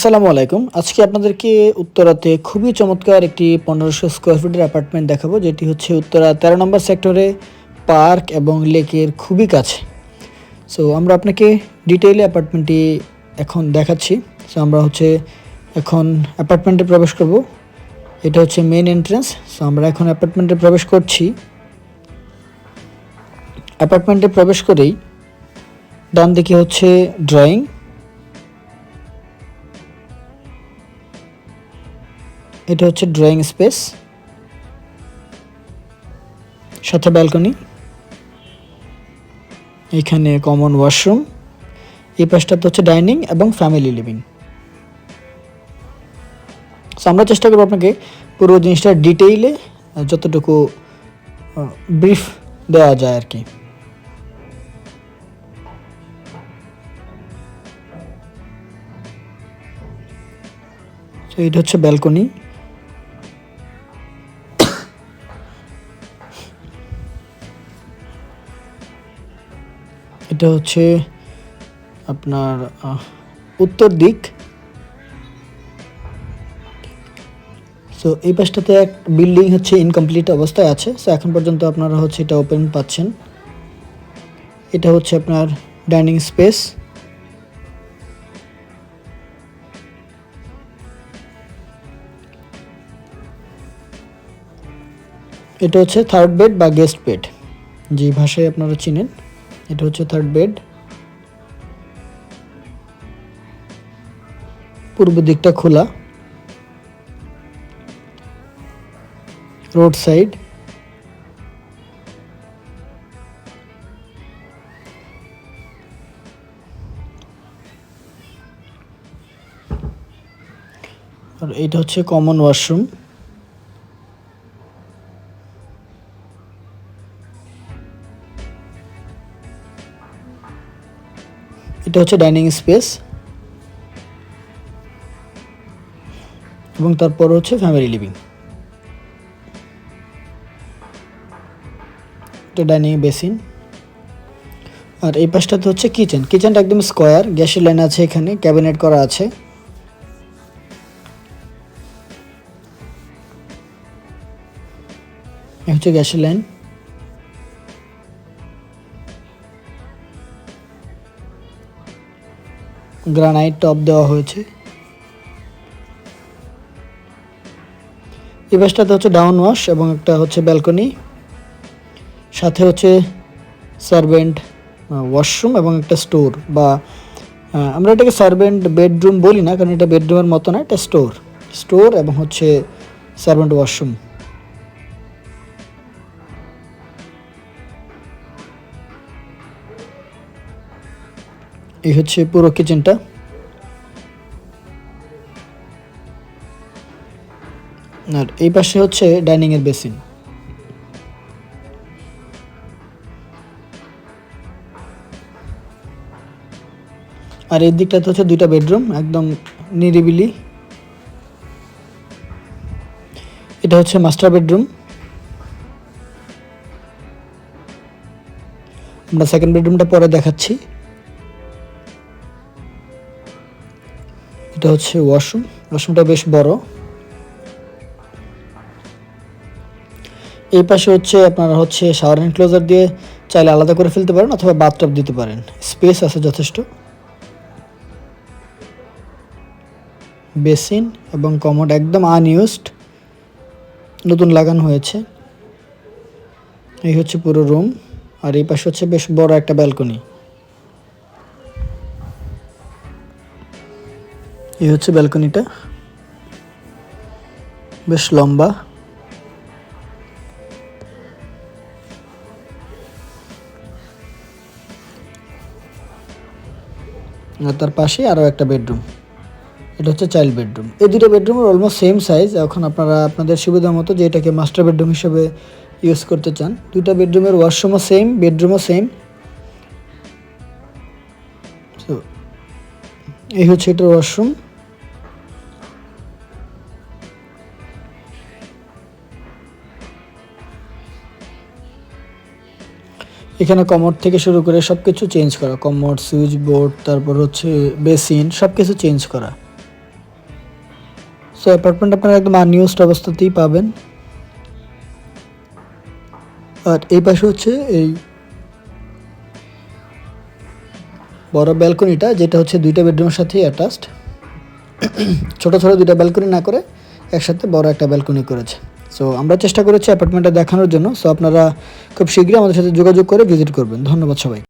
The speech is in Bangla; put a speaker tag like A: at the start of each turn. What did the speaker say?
A: আসসালামু আলাইকুম। আজকে আপনাদেরকে উত্তরাতে খুবই চমৎকার একটি পনেরোশো স্কোয়ার ফিটের অ্যাপার্টমেন্ট দেখাবো, যেটি হচ্ছে উত্তরা তেরো নম্বর সেক্টরে পার্ক এবং লেকের খুবই কাছে। সো আমরা আপনাকে ডিটেইলে অ্যাপার্টমেন্টটি এখন দেখাচ্ছি। সো আমরা হচ্ছে এখন অ্যাপার্টমেন্টে প্রবেশ করব। এটা হচ্ছে মেন এন্ট্রেন্স সো আমরা এখন অ্যাপার্টমেন্টে প্রবেশ করছি। অ্যাপার্টমেন্টে প্রবেশ করেই ডান দিকে হচ্ছে ড্রয়িং এটা হচ্ছে ড্রয়িং স্পেস সাথে ব্যালকনি এখানে কমন ওয়াশরুম এই পাশটাতে হচ্ছে ডাইনিং এবং ফ্যামিলি লিভিং সো আমরা চেষ্টা করব আপনাকে পুরো জিনিসটা ডিটেইলে যতটুকু ব্রিফ দেওয়া যায় আর কি। এটা হচ্ছে ব্যালকনি এটা হচ্ছে আপনার উত্তর দিক। সো এই পাশটাতে এক বিল্ডিং হচ্ছে ইনকমপ্লিট অবস্থায় আছে। সো এখন পর্যন্ত আপনারা হচ্ছে এটা ওপেন পাচ্ছেন। এটা হচ্ছে আপনার ডাইনিং স্পেস এটা হচ্ছে থার্ড বেড বা গেস্ট বেড যে ভাষায় আপনারা চিনেন। এটা হচ্ছে থার্ড বেড পূর্ব দিকটা খোলা। রোড সাইড আর এটা হচ্ছে কমন ওয়াশরুম এটা হচ্ছে ডাইনিং স্পেস। এবং তারপর হচ্ছে ফ্যামিলি লিভিং। এটা ডাইনিং বেসিন। আর এই পাশটাতে হচ্ছে কিচেন। কিচেনটা একদম স্কোয়ার। গ্যাসের লাইন আছে এখানে, ক্যাবিনেট করা আছে। হচ্ছে গ্যাসের লাইন। গ্রানাইট টপ দেওয়া হয়েছে। এই পাশটাতে হচ্ছে ডাউন ওয়াশ এবং একটা হচ্ছে ব্যালকনি, সাথে হচ্ছে সার্ভেন্ট ওয়াশরুম এবং একটা স্টোর বা আমরা এটাকে সার্ভেন্ট বেডরুম বলি না, কারণ এটা বেডরুমের মতো না, এটা স্টোর। স্টোর এবং হচ্ছে সার্ভেন্ট ওয়াশরুম। এই হচ্ছে পুরো কিচেনটা আর এই পাশে হচ্ছে ডাইনিং এর বেসিন আর এই দিকটাতে হচ্ছে দুইটা বেডরুম একদম নিরিবিলি। এটা হচ্ছে মাস্টার বেডরুম আমরা সেকেন্ড বেডরুমটা পরে দেখাচ্ছি। এটা হচ্ছে ওয়াশরুম। ওয়াশরুমটা বেশ বড়। এই পাশে হচ্ছে আপনারা হচ্ছে শাওয়ার এনক্লোজার দিয়ে চাইলে আলাদা করে ফেলতে পারেন অথবা বাথটব দিতে পারেন। স্পেস আছে যথেষ্ট। বেসিন এবং কমোড একদম আনইউজড নতুন লাগানো হয়েছে। এই হচ্ছে পুরো রুম আর এই পাশে হচ্ছে বেশ বড় একটা ব্যালকনি এই হচ্ছে ব্যালকনিটা। বেশ লম্বা। আর তার পাশে আরও একটা বেডরুম। এটা হচ্ছে চাইল্ড বেডরুম। এই দুটো বেডরুমের অলমোস্ট সেম সাইজ এখন আপনারা আপনাদের সুবিধা মতো যে এটাকে মাস্টার বেডরুম হিসেবে ইউজ করতে চান দুটা বেডরুমের ওয়াশরুমও সেম বেডরুমও সেম এই হচ্ছে এটার ওয়াশরুম এখানে কমোড থেকে শুরু করে সব কিছু চেঞ্জ করা। কমোড, সুইচ বোর্ড, তারপর হচ্ছে বেসিন সব কিছু চেঞ্জ করা। সো অ্যাপার্টমেন্ট আপনারা একদম আনইউজড অবস্থাতেই পাবেন। আর এই পাশে হচ্ছে এই বড় ব্যালকনিটা, যেটা হচ্ছে দুইটা বেডরুমের সাথে অ্যাটাচড ছোট ছোট দুইটা ব্যালকনি না করে একসাথে বড় একটা ব্যালকনি করেছে। সো আমরা চেষ্টা করেছি অ্যাপার্টমেন্টটা দেখানোর জন্য। সো আপনারা খুব শীঘ্রই আমাদের সাথে যোগাযোগ করে ভিজিট করবেন। ধন্যবাদ সবাই